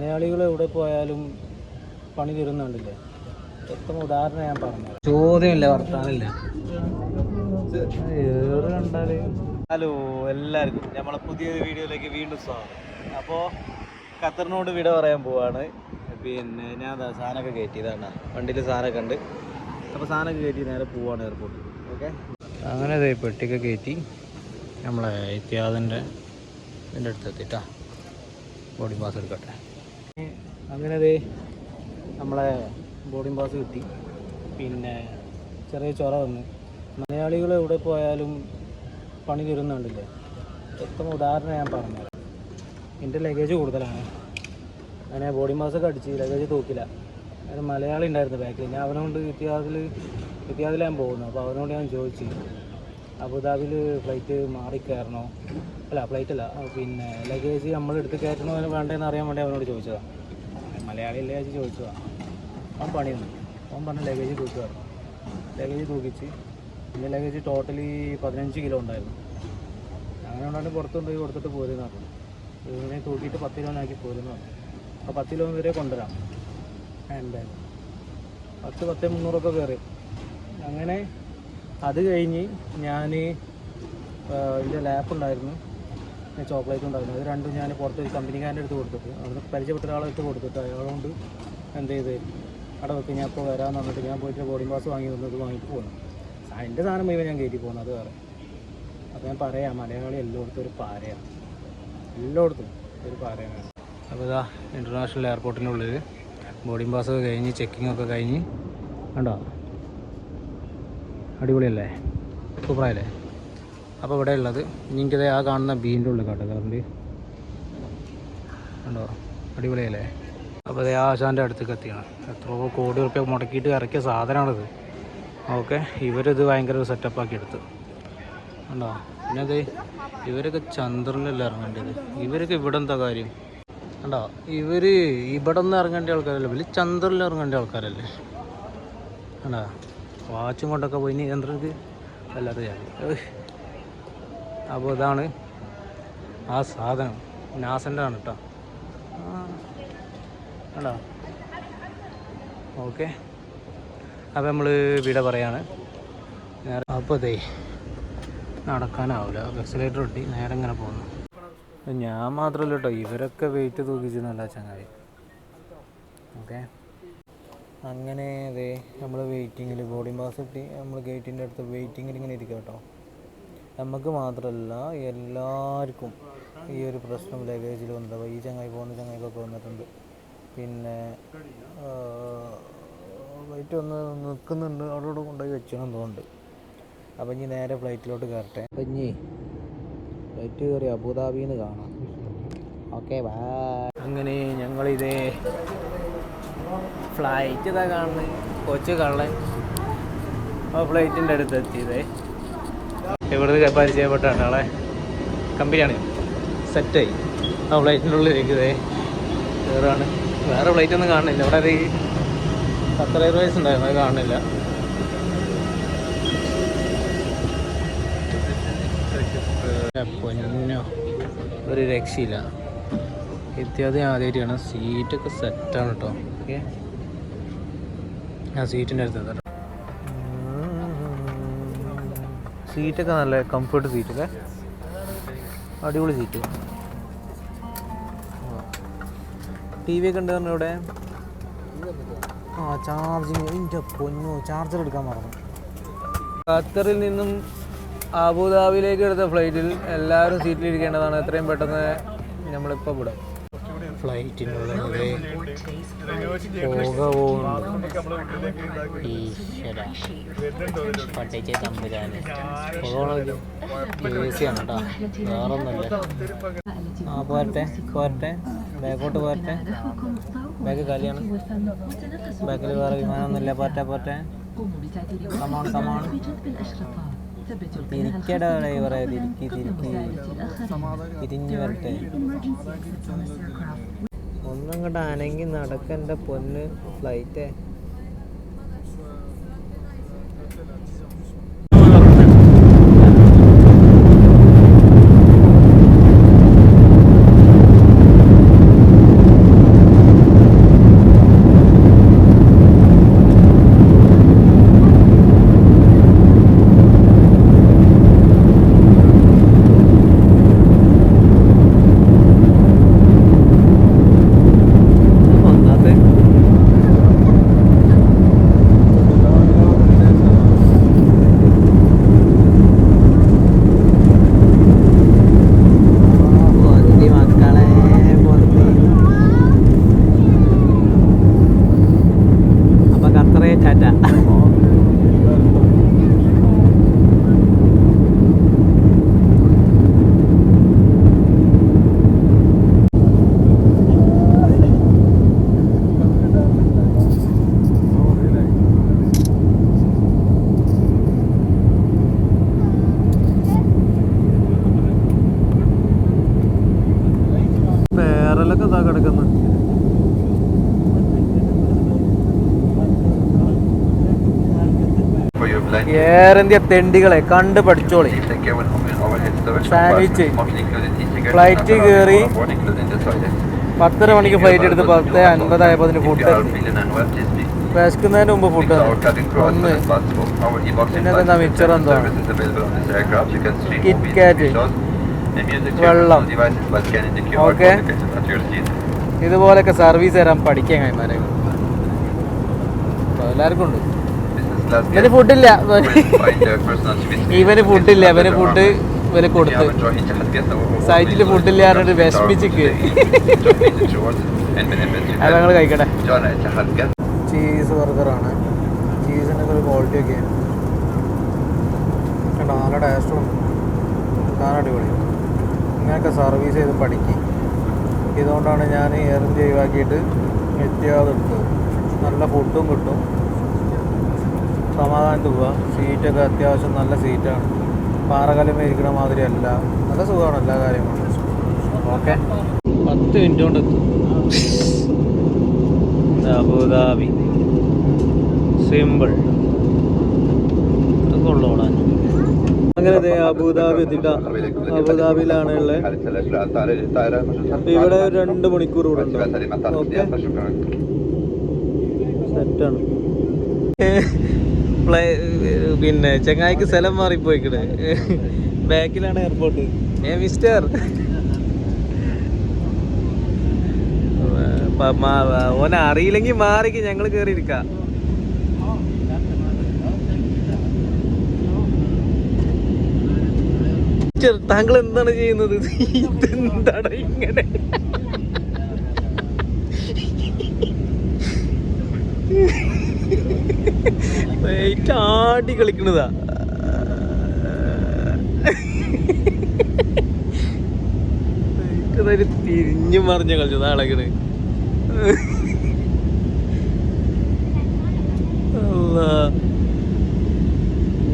മലയാളികൾ എവിടെ പോയാലും പണി തരുന്നുണ്ടല്ലേ? ഏറ്റവും ഉദാഹരണം ഞാൻ പറഞ്ഞു ചോദ്യമില്ല വർത്താനില്ല ഏറ് കണ്ടാൽ ഹലോ എല്ലാവർക്കും. നമ്മളെ പുതിയൊരു വീഡിയോയിലേക്ക് വീണ്ടും സ്വാഗതം. അപ്പോൾ ഖത്തറിനോട് വിട പറയാൻ പോവാണ്. പിന്നെ ഞാൻ സാധനമൊക്കെ കയറ്റിയതാണ്. വണ്ടിയിൽ സാധനമൊക്കെ ഉണ്ട്. അപ്പോൾ സാധനമൊക്കെ കയറ്റി നേരെ പോവാണ് എയർപോർട്ടിൽ ഓക്കെ? അങ്ങനെ ദേ പെട്ടിയൊക്കെ കയറ്റി നമ്മളെ ഇത്യാദിന്റെ ഇതിന്റെ അടുത്തെത്തിട്ടാ. ബോഡി മാസ് പാസ് എടുക്കട്ടെ. അങ്ങനെ ദേ നമ്മളെ ബോർഡിംഗ് പാസ് കിട്ടി. പിന്നെ ചെറിയ ചൊറ വന്നു. മലയാളികൾ എവിടെ പോയാലും പണി തരുന്നുണ്ടല്ലേ? ഏറ്റവും ഉദാഹരണം ഞാൻ പറഞ്ഞു എന്റെ ലഗേജ് കൂടുതലാണ്. അങ്ങനെ ബോർഡിംഗ് ഒക്കെ അടിച്ച് ലഗേജ് തൂക്കില്ല. അതായത് മലയാളി ഉണ്ടായിരുന്നു ബാക്കിൽ ഞാൻ അവനോണ്ട് ഇത്തിഹാദിൽ ഇത്തിഹാദിൽ ഞാൻ പോകുന്നു അപ്പോൾ അവനോട് ഞാൻ ചോദിച്ചു. അബുദാബിയിൽ ഫ്ലൈറ്റ് മാറിക്കയറണോ കയറണോ? അല്ല ഫ്ലൈറ്റ് അല്ല പിന്നെ ലഗേജ് നമ്മൾ എടുത്ത് കയറ്റണോ വേണ്ടതെന്ന് അറിയാൻ വേണ്ടി അവനോട് ചോദിച്ചതാണ് മലയാളി ലഗേജ് ചോദിച്ചതാണ് അവൻ പണി തന്നു അവൻ പറഞ്ഞ ലഗേജ് തൂക്കുകയാണ് ലഗേജ് തൂക്കിച്ച് എന്റെ ലഗേജ് ടോട്ടലി പതിനഞ്ച് കിലോ ഉണ്ടായിരുന്നു. അങ്ങനെ ഉണ്ടായിരുന്നു പുറത്ത് കൊണ്ടുപോയി കൊടുത്തിട്ട് പോരുന്ന പറഞ്ഞു. ഇങ്ങനെ തൂക്കിയിട്ട് പത്ത് കിലോനാക്കി പോരുന്ന പറഞ്ഞു. അപ്പോൾ പത്ത് കിലോ വരെ കൊണ്ടുവരാം. ബാഗ് പത്ത് പത്ത് മുന്നൂറൊക്കെ കയറി. അങ്ങനെ അത് കഴിഞ്ഞ് ഞാൻ ഇതിന്റെ ലാപ്പ് ഉണ്ടായിരുന്നു. ചോക്ലേറ്റ് ഉണ്ടായിരുന്നു. അത് രണ്ടും ഞാൻ പുറത്ത് ഒരു കമ്പനിക്കാരന്റെ അടുത്ത് കൊടുത്തിട്ട് അവിടെ പരിചയപ്പെട്ട ഒരാളെ അടുത്ത് കൊടുത്തിട്ട് അയാളോണ്ട് എന്ത് ചെയ്ത് അവിടെ വെക്ക് ഞാൻ ഇപ്പോൾ വരാമെന്ന് പറഞ്ഞിട്ട് ഞാൻ പോയിട്ട് ബോർഡിംഗ് പാസ് വാങ്ങി വന്നത് വാങ്ങിയിട്ട് പോകണം എന്റെ സാധനം മുഴുവൻ ഞാൻ കയറ്റി പോകണം അത് വേറെ. അപ്പോൾ ഞാൻ പറയാം മലയാളി എല്ലായിടത്തും ഒരു പാരയാണ്. എല്ലായിടത്തും ഒരു പാരയാണ്. അപ്പോൾ ഇതാ ഇന്റർനാഷണൽ എയർപോർട്ടിനുള്ളിൽ ബോർഡിംഗ് പാസ് കഴിഞ്ഞ് ചെക്കിംഗ് ഒക്കെ കഴിഞ്ഞ് കണ്ടോ? അടിപൊളിയല്ലേ? സൂപ്പറായല്ലേ? അപ്പോൾ ഇവിടെ ഉള്ളത് എനിക്കത് ആ കാണുന്ന ബീന്റെ ഉള്ളിൽ കേട്ടോ കറണ്ട്. ഉണ്ടോ അടിപൊളിയല്ലേ? അപ്പോൾ അതേ ആശാന്റെ അടുത്തേക്ക് എത്തിയാണ് എത്രയോ കോടി റുപ്യ മുടക്കിയിട്ട് ഇറക്കിയ സാധനമാണിത്. ഓക്കെ ഇവരിത് ഭയങ്കര ഒരു സെറ്റപ്പ് ആക്കി എടുത്തു. കണ്ടോ? പിന്നെ അതെ ഇവരൊക്കെ ചന്ദ്രനിലല്ല ഇറങ്ങേണ്ടത്? ഇവരൊക്കെ ഇവിടെ എന്താ കാര്യം? ഉണ്ടോ ഇവർ ഇവിടെ നിന്ന് ഇറങ്ങേണ്ട ആൾക്കാരല്ല? വലിയ ചന്ദ്രനിൽ ഇറങ്ങേണ്ട ആൾക്കാരല്ലേ? കണ്ടോ? വാച്ചും കൊണ്ടൊക്കെ പോയി ഇനി ചന്ദ്രനക്ക് വല്ലാത്ത അപ്പോൾ ഇതാണ് ആ സാധനം. നാസന്റെ ആണ് കേട്ടോ കണ്ടോ? ഓക്കെ. അപ്പോൾ നമ്മൾ വിട പറയാണ്. അപ്പോൾ ദേ നടക്കാനാവില്ല എക്സലേറ്റർ ഒട്ടി നേരെ ഇങ്ങനെ പോകുന്നു ഞാൻ മാത്രമല്ല കേട്ടോ ഇവരൊക്കെ വെയിറ്റ് തൂക്കിച്ചെന്നല്ല ചങ്ങായി. ഓക്കെ. അങ്ങനെ അതെ നമ്മൾ വെയിറ്റിങ്ങിൽ ബോർഡിംഗ് പാസ് കിട്ടി നമ്മൾ ഗേറ്റിന്റെ അടുത്ത് വെയിറ്റിങ്ങിൽ ഇങ്ങനെ ഇരിക്കുക കേട്ടോ നമുക്ക് മാത്രമല്ല എല്ലാവർക്കും ഈ ഒരു പ്രശ്നം ലഗേജിൽ വന്നത്. ഈ ചങ്ങായി പോകുന്ന ചങ്ങായിക്കൊക്കെ വന്നിട്ടുണ്ട്. പിന്നെ ഫ്ലൈറ്റ് ഒന്ന് നിൽക്കുന്നുണ്ട് അവിടെ ഇവിടെ കൊണ്ടുപോയി വെച്ചണം തോന്നുന്നുണ്ട്. അപ്പം ഇനി നേരെ ഫ്ലൈറ്റിലോട്ട് കയറട്ടെ ഇനി ഫ്ലൈറ്റ് കയറി അബുദാബിന്ന് കാണാം. ഓക്കെ ബാ അങ്ങനെ ഞങ്ങളിതേ ഫ്ലൈറ്റ് ഇതാ കാണുന്നത് കൊച്ചു കള്ളൻ ആ ഫ്ലൈറ്റിന്റെ അടുത്ത് എത്തിയത്. ഇവിടുന്ന് പരിചയപ്പെട്ടാണ് ആളെ കമ്പനിയാണ്. സെറ്റായി ആ ഫ്ലൈറ്റിനുള്ളിൽ ഇരിക്കുന്നത് കയറാണ് വേറെ ഫ്ലൈറ്റ് ഒന്നും കാണുന്നില്ല. ഇവിടെ ഒരു ഖത്തർ എയർവേസ് ഉണ്ടായിരുന്നു അത് കാണുന്നില്ല. പൊന്നോ ഒരു രക്ഷയില്ല. ഇത്യാദി ആദ്യമായിട്ടാണ്. സീറ്റൊക്കെ സെറ്റാണ് കേട്ടോ ഓക്കെ ആ സീറ്റിന്റെ അടുത്ത് കേട്ടോ സീറ്റൊക്കെ നല്ല കംഫർട്ട് സീറ്റൊക്കെ അടിപൊളി സീറ്റ് ടി വി ഒക്കെ ഉണ്ട് പറഞ്ഞു ഇവിടെ ആ ചാർജിങ് എന്റെ പൊന്നു ചാർജർ എടുക്കാൻ മറന്നു. ഖത്തറിൽ നിന്നും അബുദാബിയിലേക്ക് എടുത്ത ഫ്ലൈറ്റിൽ എല്ലാവരും സീറ്റിലിരിക്കേണ്ടതാണ് എത്രയും പെട്ടെന്ന് നമ്മളിപ്പോൾ വിടും. ഫ്ലൈറ്റിനുള്ളിൽ പോക പോകുന്നു ഈശ്വര പട്ടിച്ച തമ്പുരാന് എ സി ആണ് കേട്ടോ വേറെ ഒന്നുമില്ല ആ പോരട്ടെ പോരട്ടെ ബാക്കോട്ട് പോരട്ടെ ബാക്ക് കാലിയാണ് ബാക്കിൽ വേറെ വിമാനമൊന്നുമില്ല പോരട്ടെ പോരട്ടെ കമോൺ കമോൺ തിരിക്കട ഡ്രൈവറെ തിരിക്കി തിരിക്കി തിരിഞ്ഞു വരട്ടെ. ഒന്നും കൂടെ അനങ്ങി നടക്കണ്ട പൊന്ന് ഫ്ലൈറ്റ് ഏറെന്തിയാ തെണ്ടികളെ കണ്ട് പഠിച്ചോളി. സാൻഡ്വിച്ച് ഫ്ലൈറ്റ് കയറി. പത്തര മണിക്ക് ഫ്ലൈറ്റ് എടുത്ത് പത്ത് അൻപതായപ്പോ അതിന് ഫുഡ് വിശക്കുന്നതിന് മുമ്പ് ഫുഡ് ഒന്ന്. പിന്നെ എന്താ? മിക്സർ എന്തോ കിറ്റ് കാറ്റ് വെള്ളം. ഓക്കെ ഇതുപോലൊക്കെ സർവീസ് തരാൻ പഠിക്കാൻ കൈമാരെ. എല്ലാവർക്കും ഉണ്ട്. ഇവന് ഫുഡില്ല ഇവന് ഫുഡില്ല ഇവന് ഫുഡ്. ഇവന് കൊടുത്ത്. സൈറ്റിൽ ഫുഡില്ല പറഞ്ഞിട്ട് വിഷമിച്ചിക്ക്. അത് ഞങ്ങൾ കഴിക്കട്ടെ. ചീസ് ബർഗറാണ് ചീസിന്റെ ഒരു ക്വാളിറ്റി ഒക്കെ. കണ്ടോ? നല്ല ടേസ്റ്റും നല്ല അടിപൊളി. ഇങ്ങനെയൊക്കെ സർവീസ് ചെയ്ത് പഠിക്കും. ഇതുകൊണ്ടാണ് ഞാൻ എയർ ഇന്ത്യ ഒഴിവാക്കിയിട്ട് എത്തിയാതെടുത്തത്. നല്ല ഫുഡും കിട്ടും. സമാധാനത്ത് പോവാം. സീറ്റൊക്കെ അത്യാവശ്യം നല്ല സീറ്റാണ്. പാറകലമേ ഇരിക്കണ മാതിരി അല്ല നല്ല സുഖമാണ് എല്ലാ കാര്യങ്ങളും. ഓക്കെ. പത്ത് മിനിറ്റ് കൊണ്ട് എത്തും. അബുദാബി. സിമ്പിൾ. കൊള്ളോടാൻ അങ്ങനെ ദേ അബുദാബി എത്തിട്ട. അബുദാബിയിലാണ് ഉള്ളത് ഇവിടെ രണ്ട് മണിക്കൂർ കൂടെ ഉണ്ട്. സെറ്റാണ് പിന്നെ ചെങ്ങായിക്ക് സ്ഥലം മാറിപ്പോയിക്കണ്. ബാക്കിലാണ് എയർപോർട്ട് ഏ മിസ്റ്റർ ഓനെ അറിയില്ലെങ്കിൽ മാറിക്ക് ഞങ്ങൾ കേറി ഇരിക്കാം താങ്കൾ എന്താണ് ചെയ്യുന്നത്? ഇതെന്താണ് ഇങ്ങനെ? വെയിറ്റ് ആടി കളിക്കണതാ. വെയിറ്റ് തിരിഞ്ഞു മറിഞ്ഞ കളിച്ചത് ആളെക്കണ്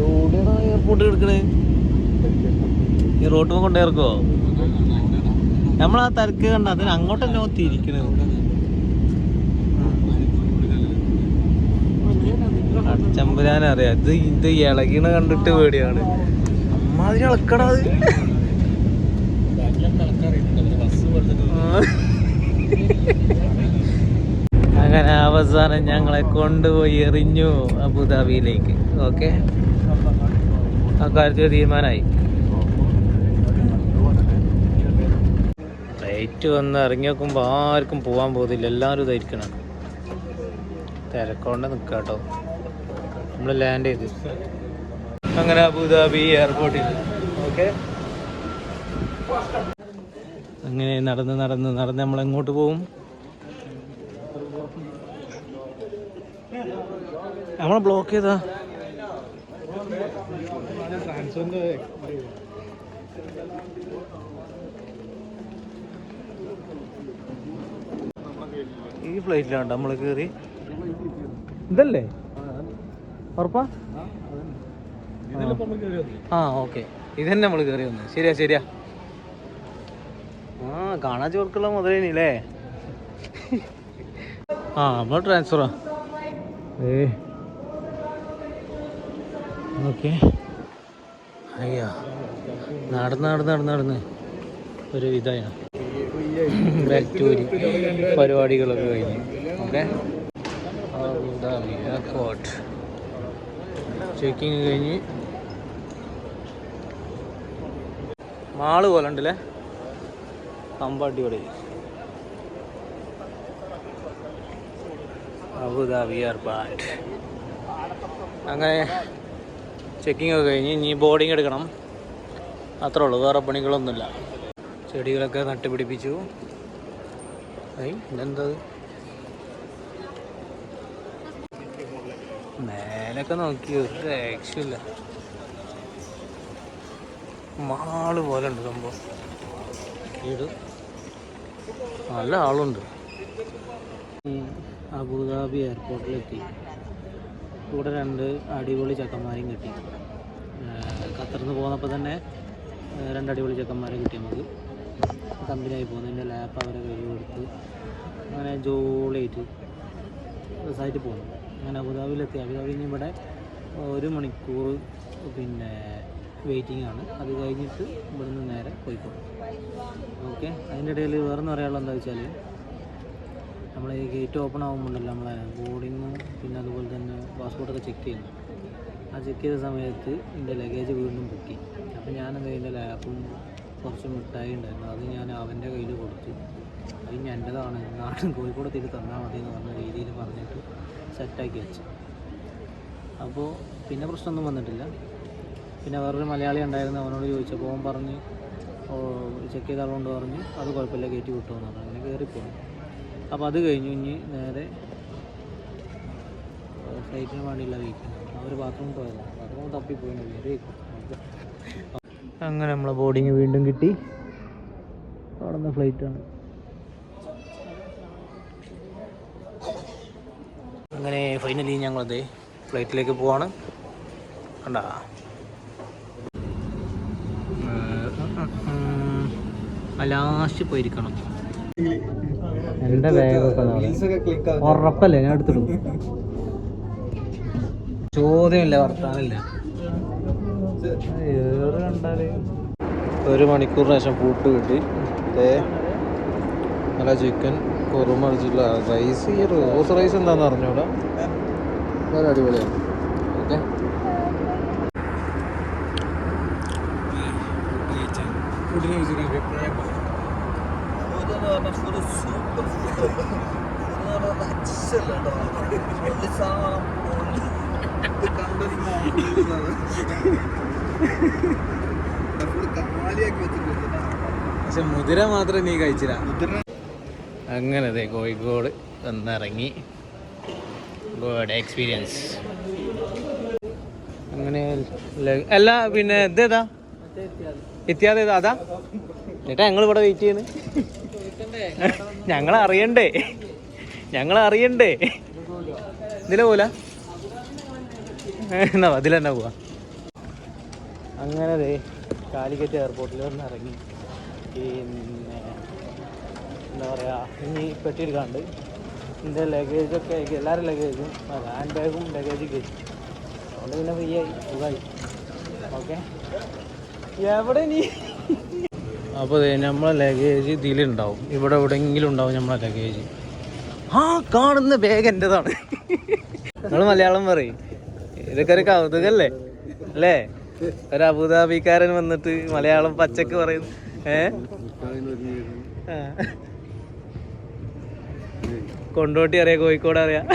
എവിടെയാണോ എയർപോർട്ട് എടുക്കണേ? ഈ കൊണ്ടിറക്കോ നമ്മൾ ആ തിരക്ക് കണ്ട അതിന് അങ്ങോട്ടല്ലോ തിരിക്കണത് അച്ചമ്പുരാൻ അറിയാം. ഇത് ഇത് ഇളകിണ കണ്ടിട്ട് പേടിയാണ്. അമ്മാതിരി ഇളക്കണ അത്. അങ്ങനെ അവസാനം ഞങ്ങളെ കൊണ്ടുപോയി എറിഞ്ഞു അബുദാബിയിലേക്ക്. ഓക്കെ? അക്കാര്യത്തിൽ കാര്യത്തിൽ തീരുമാനമായി. ഫ്ലൈറ്റ് വന്ന് ഇറങ്ങി നോക്കുമ്പോൾ ആർക്കും പോകാൻ പോകുന്നില്ല എല്ലാവരും ഇതായിരിക്കണം. തിരക്കൊണ്ട് നിൽക്കുക കേട്ടോ നമ്മൾ ലാൻഡ് ചെയ്ത്. അങ്ങനെ അബുദാബി എയർപോർട്ടിൽ ഓക്കെ അങ്ങനെ നടന്ന് നടന്ന് നടന്ന് നമ്മൾ എങ്ങോട്ട് പോകും നമ്മളെ ബ്ലോക്ക് ചെയ്താ ഈ ഫ്ലൈറ്റിലാണ് നമ്മൾ കയറി ഇതല്ലേ? ഉറപ്പാ? ആ ഓക്കെ. ഇതന്നെ നമ്മൾ കയറി വന്നു. ശരിയാ ശരിയാ. ആ കാണാൻ ചോർക്കുള്ള മുതലേനില്ലേ? ആ നമ്മൾ ട്രാൻസ്ഫറാ ഏ. ഓക്കെ. അയ്യാ. നടന്ന് നടന്ന് നടന്ന് നടന്ന്. ഒരു വിധമാണ് ബാക്ടൂരി പരിപാടികളൊക്കെ കഴിഞ്ഞു. ഓക്കെ. എയർപോർട്ട് ചെക്കിങ് കഴിഞ്ഞ്. മാൾ പോലെ ഉണ്ടല്ലേ അമ്പാടിപൊളി അബുദാബി എയർപോർട്ട് അങ്ങനെ ചെക്കിംഗ് ഒക്കെ കഴിഞ്ഞ് ഇനി ബോർഡിങ് എടുക്കണം. അത്രേ ഉള്ളൂ വേറെ പണികളൊന്നുമില്ല. ചെടികളൊക്കെ നട്ടുപിടിപ്പിച്ചു. ഐ മേലൊക്കെ നോക്കി ഒരു രക്ഷയില്ല. മാൾ പോലെ ഉണ്ട് സംഭവം. വീട് നല്ല ആളുണ്ട്. അബുദാബി എയർപോർട്ടിലെത്തി. കൂടെ രണ്ട് അടിപൊളി ചെക്കന്മാരെയും കിട്ടി. ഖത്തറിൽ നിന്ന് പോന്നപ്പോൾ തന്നെ രണ്ട് അടിപൊളി ചെക്കന്മാരെ കിട്ടി നമുക്ക്. കമ്പനിയായി പോകുന്നു. എന്റെ ലാപ്പ് അവരെ കയ്യിൽ കൊടുത്ത് അങ്ങനെ ജോളിയായിട്ട് രസമായിട്ട് പോകുന്നു അങ്ങനെ അബുദാബിയിലെത്തി അബുദാബിയിൽ നിന്ന് ഇവിടെ ഒരു മണിക്കൂർ പിന്നെ വെയിറ്റിംഗ് ആണ്. അത് കഴിഞ്ഞിട്ട് ഇവിടുന്ന് നേരെ കോഴിക്കോട്. ഓക്കെ അതിന്റെ ഇടയിൽ വേറൊന്നും പറയാനുള്ള എന്താ വെച്ചാൽ നമ്മൾ ഈ ഗേറ്റ് ഓപ്പൺ ആകുമ്പോണ്ടല്ലോ നമ്മളെ ബോർഡിങ് പിന്നെ അതുപോലെ തന്നെ പാസ്പോർട്ടൊക്കെ ചെക്ക് ചെയ്യുന്നു ആ ചെക്ക് ചെയ്ത സമയത്ത് എന്റെ ലഗേജ് വീണ്ടും പൊക്കി അപ്പോൾ ഞാനെന്താ എന്റെ ലാപ്പും കുറച്ച് മിഠായി ഉണ്ടായിരുന്നു. അത് ഞാൻ അവന്റെ കയ്യിൽ കൊടുത്തു. അത് ഞാൻ എന്റെതാണ്. നാട്ടിൽ കോഴിക്കോട് തിരി തന്നാൽ മതി എന്ന് പറഞ്ഞ രീതിയിൽ പറഞ്ഞിട്ട് സെറ്റാക്കി വെച്ചു. അപ്പോൾ പിന്നെ പ്രശ്നമൊന്നും വന്നിട്ടില്ല. പിന്നെ വേറൊരു മലയാളി ഉണ്ടായിരുന്നു അവനോട് ചോദിച്ചപ്പോൾ അവൻ പറഞ്ഞ് ചെക്ക് ചെയ്ത ആളുകൊണ്ട് പറഞ്ഞു. അത് കുഴപ്പമില്ല കയറ്റി വിട്ടു എന്ന് പറഞ്ഞു. അങ്ങനെ കയറിപ്പോയി അപ്പോൾ അത് കഴിഞ്ഞു ഇനി നേരെ ഫ്ലൈറ്റിന് വേണ്ടിയുള്ള വെയിറ്റിംഗ്. അവർ ബാത്റൂമിൽ പോയതാണ് ബാത്റൂം തപ്പിപ്പോയി കയറി അങ്ങനെ നമ്മളെ ബോർഡിങ് വീണ്ടും കിട്ടി. അവിടെ നിന്ന് ഫ്ലൈറ്റാണ്. അങ്ങനെ ഫൈനലി ഞങ്ങളത് ഫ്ലൈറ്റിലേക്ക് പോവാണ്. കണ്ടാ? ലാസ്റ്റ് പോയിരിക്കണം. എന്റെ ബാഗൊക്കെ ഉറപ്പല്ലേ? ഞാൻ എടുത്തിടും. ചോദ്യമില്ല വർത്താനില്ല ഒരു മണിക്കൂറിന് ശേഷം പൂട്ട് കിട്ടി. നല്ല ചിക്കൻ കുറുമ അടിച്ചിട്ടുള്ള റൈസ് ഈ റോസ് റൈസ് എന്താണെന്ന് അറിഞ്ഞൂടാ? വളരെ അടിപൊളിയാണ് ഓക്കെ. പക്ഷെ മുതിര മാത്രം നീ കഴിച്ചില്ല. അങ്ങനെ അതെ കോഴിക്കോട് വന്നിറങ്ങി. ഗോഡ് എക്സ്പീരിയൻസ് അങ്ങനെ അല്ല പിന്നെ ഇതേതാ ഇത്യാദി അതാ? എന്നിട്ടാ ഞങ്ങൾ ഇവിടെ വെയിറ്റ് ചെയ്യണ്. ഞങ്ങൾ അറിയണ്ടേ. ഞങ്ങൾ അറിയണ്ടേ. ഇതിലെ പോല എന്നാ അതിൽ തന്നെ പോവാ. അങ്ങനെ കാലിക്കറ്റ് എയർപോർട്ടിൽ വന്ന് ഇറങ്ങി പിന്നെ എന്താ പറയുക ഇനി പെട്ടിയെടുക്കാണ്ട്. എന്റെ ലഗേജൊക്കെ എല്ലാവരും ലഗേജും ഹാൻഡ് ബാഗും ലഗേജും കയറ്റി അതുകൊണ്ട് പിന്നെ ഫ്രീ ആയി സുഖമായി. ഓക്കെ എവിടെ നീ അപ്പോൾ നമ്മളെ ലഗേജ് ഇതിലുണ്ടാവും. ഇവിടെ എവിടെയെങ്കിലും ഉണ്ടാവും നമ്മളെ ലഗേജ് ആ കാണുന്ന ബാഗ് എന്റെതാണ് നിങ്ങൾ മലയാളം പറയും. ഇതൊക്കെ ഒരു കൗതുകല്ലേ? അല്ലേ? ഒരു അബുദാബിക്കാരൻ വന്നിട്ട് മലയാളം പച്ചക്ക് പറയുന്നു. ഏ? ആ. കൊണ്ടോട്ടി അറിയാം കോഴിക്കോട് അറിയാം.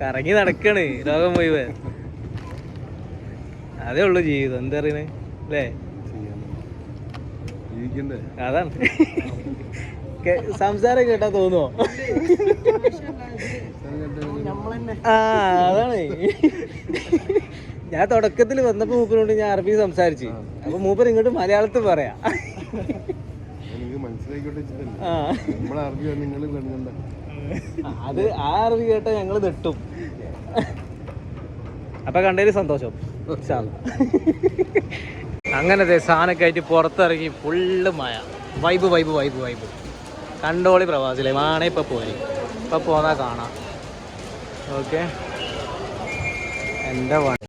കറങ്ങി നടക്കണ് ലോകം മുഴുവൻ. അതേ ഉള്ളു ജീവിതം. എന്താ പറയണേ? അല്ലേ? അതാണ്. സംസാരം കേട്ടാ തോന്നുവോ? ആ അതാണ്. ഞാൻ തുടക്കത്തിൽ വന്നപ്പോ മൂപ്പരോട് ഞാൻ അറബി സംസാരിച്ചു. അപ്പൊ മൂപ്പർ ഇങ്ങോട്ട് മലയാളത്തിൽ പറയാ. അത് ആ അറിവ് കേട്ട ഞങ്ങൾ നെട്ടും അപ്പൊ കണ്ടതിൽ സന്തോഷം. അങ്ങനത്തെ സാധനമൊക്കെ ആയിട്ട് പുറത്തിറങ്ങി ഫുള്ള് മായ വൈബ് വൈബ് വൈബ് വൈബ്. കണ്ടോളി പ്രവാസിലെ മാണേ ഇപ്പൊ പോയി ഇപ്പൊ പോന്നാ കാണാം. ഓക്കെ? എന്റെ വണ്ടി